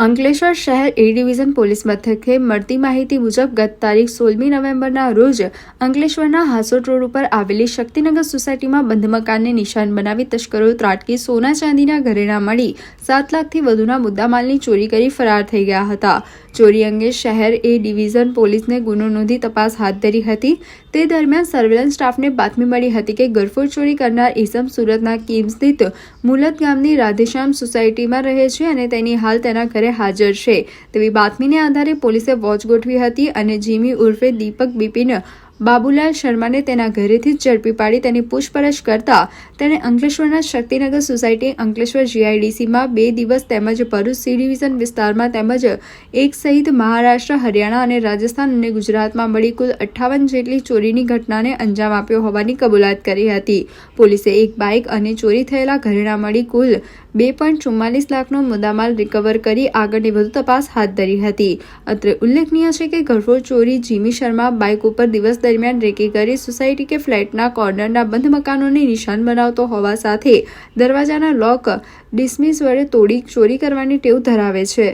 અંકલેશ્વર શહેર એ division police મથકે મળતી માહિતી મુજબ ગત તારીખ સોળમી નવેમ્બરના રોજ અંકલેશ્વરના હાસોટ રોડ ઉપર આવેલી શક્તિનગર સોસાયટીમાં બંધ મકાનને નિશાન બનાવી તસ્કરો ત્રાટકી સોના ચાંદીના ઘરેણા મળી સાત લાખથી વધુના મુદ્દામાલની ચોરી કરી ફરાર થઈ ગયા હતા. ચોરી અંગે શહેર એ ડિવિઝન પોલીસને ગુનો નોંધી તપાસ હાથ ધરી હતી. તે દરમિયાન સર્વેલન્સ સ્ટાફને બાતમી મળી હતી કે ગરફોડ ચોરી કરનાર ઇસમ સુરતના કીમ સ્થિત મુલત ગામની રાધેશ્યામ સોસાયટીમાં રહે છે અને તેની હાલ તેના ઘરે હાજર છે. તેવી બાતમીને આધારે પોલીસે વોચ ગોઠવી હતી અને જીમી ઉર્ફે દીપક બિપિન બાબુલાલ શર્માને તેના ઘરેથી જ ઝડપી પાડી તેની પૂછપરછ કરતા તેણે અંકલેશ્વરના શક્તિનગર સોસાયટી અંકલેશ્વર જીઆઈડીસીમાં બે દિવસ તેમજ ભરૂચ સી ડિવિઝન વિસ્તારમાં તેમજ એક સહિત મહારાષ્ટ્ર, હરિયાણા અને રાજસ્થાન અને ગુજરાતમાં મળી કુલ અઠ્ઠાવન જેટલી ચોરીની ઘટનાને અંજામ આપ્યો હોવાની કબૂલાત કરી હતી. પોલીસે એક બાઇક અને ચોરી થયેલા ઘરેણા મળી કુલ બે પોઈન્ટ ચુમ્માલીસ લાખનો મુદ્દામાલ રિકવર કરી આગળની વધુ તપાસ હાથ ધરી હતી. અત્રે ઉલ્લેખનીય છે કે ઘરફોડ ચોરી જીમી શર્મા બાઇક ઉપર દિવસ દરમિયાન રેકી કરી સોસાયટી કે ફ્લેટના કોર્નરના બંધ મકાનોને નિશાન બનાવતો હોવા સાથે દરવાજાના લોક ડિસમિસ વડે તોડી ચોરી કરવાની ટેવ ધરાવે છે.